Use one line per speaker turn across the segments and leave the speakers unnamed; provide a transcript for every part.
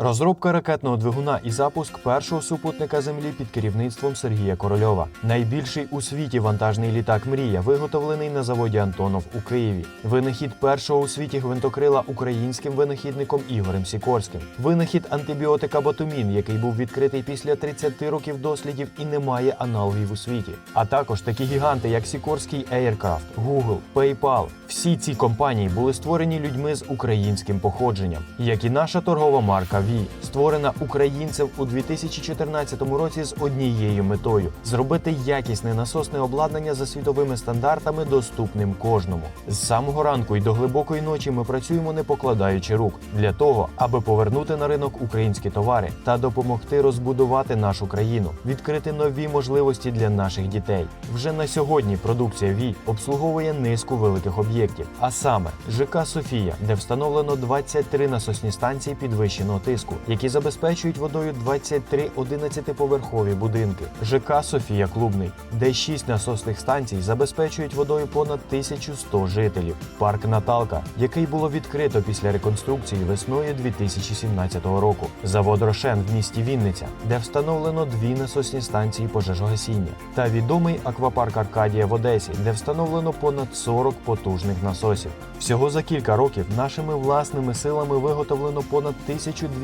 Розробка ракетного двигуна і запуск першого супутника Землі під керівництвом Сергія Корольова. Найбільший у світі вантажний літак Мрія, виготовлений на заводі Антонов у Києві. Винахід першого у світі гвинтокрила українським винахідником Ігорем Сікорським. Винахід антибіотика ботумін, який був відкритий після 30 років дослідів і не має аналогів у світі. А також такі гіганти, як Сікорський Aircraft, Google, PayPal. Всі ці компанії були створені людьми з українським походженням, як і наша торгова марка Ві, створена українцем у 2014 році з однією метою зробити якісне насосне обладнання за світовими стандартами доступним кожному. З самого ранку і до глибокої ночі ми працюємо не покладаючи рук для того, аби повернути на ринок українські товари та допомогти розбудувати нашу країну, відкрити нові можливості для наших дітей. Вже на сьогодні продукція Ві обслуговує низку великих об'єктів, а саме ЖК Софія, де встановлено 23 насосні станції підвищеного тиску, які забезпечують водою 23 11-поверхові будинки. ЖК Софія Клубний, де 6 насосних станцій забезпечують водою понад 1100 жителів. Парк Наталка, який було відкрито після реконструкції весною 2017 року. Завод Рошен в місті Вінниця, де встановлено дві насосні станції пожежогасіння, та відомий аквапарк Аркадія в Одесі, де встановлено понад 40 потужних насосів. Всього за кілька років нашими власними силами виготовлено понад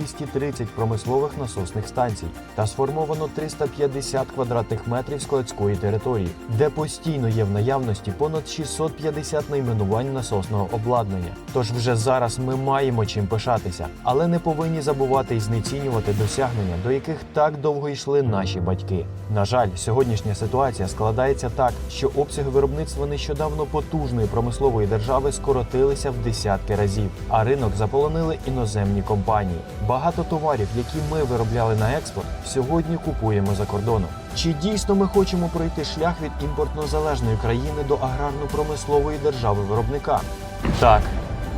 1230 промислових насосних станцій та сформовано 350 квадратних метрів складської території, де постійно є в наявності понад 650 найменувань насосного обладнання. Тож вже зараз ми маємо чим пишатися, але не повинні забувати і знецінювати досягнення, до яких так довго йшли наші батьки. На жаль, сьогоднішня ситуація складається так, що обсяги виробництва нещодавно потужної промислової держави скоротилися в десятки разів, а ринок заполонили іноземні компанії. Багато товарів, які ми виробляли на експорт, сьогодні купуємо за кордоном. Чи дійсно ми хочемо пройти шлях від імпортно-залежної країни до аграрно-промислової держави виробника? Так.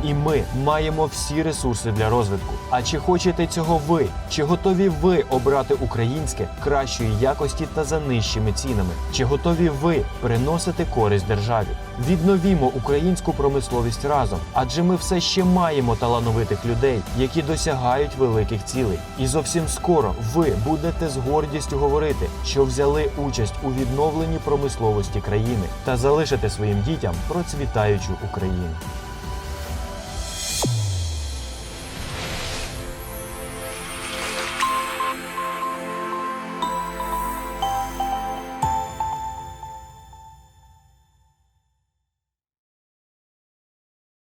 І ми маємо всі ресурси для розвитку. А чи хочете цього ви? Чи готові ви обрати українське кращої якості та за нижчими цінами? Чи готові ви приносити користь державі? Відновімо українську промисловість разом, адже ми все ще маємо талановитих людей, які досягають великих цілей. І зовсім скоро ви будете з гордістю говорити, що взяли участь у відновленні промисловості країни та залишите своїм дітям процвітаючу Україну.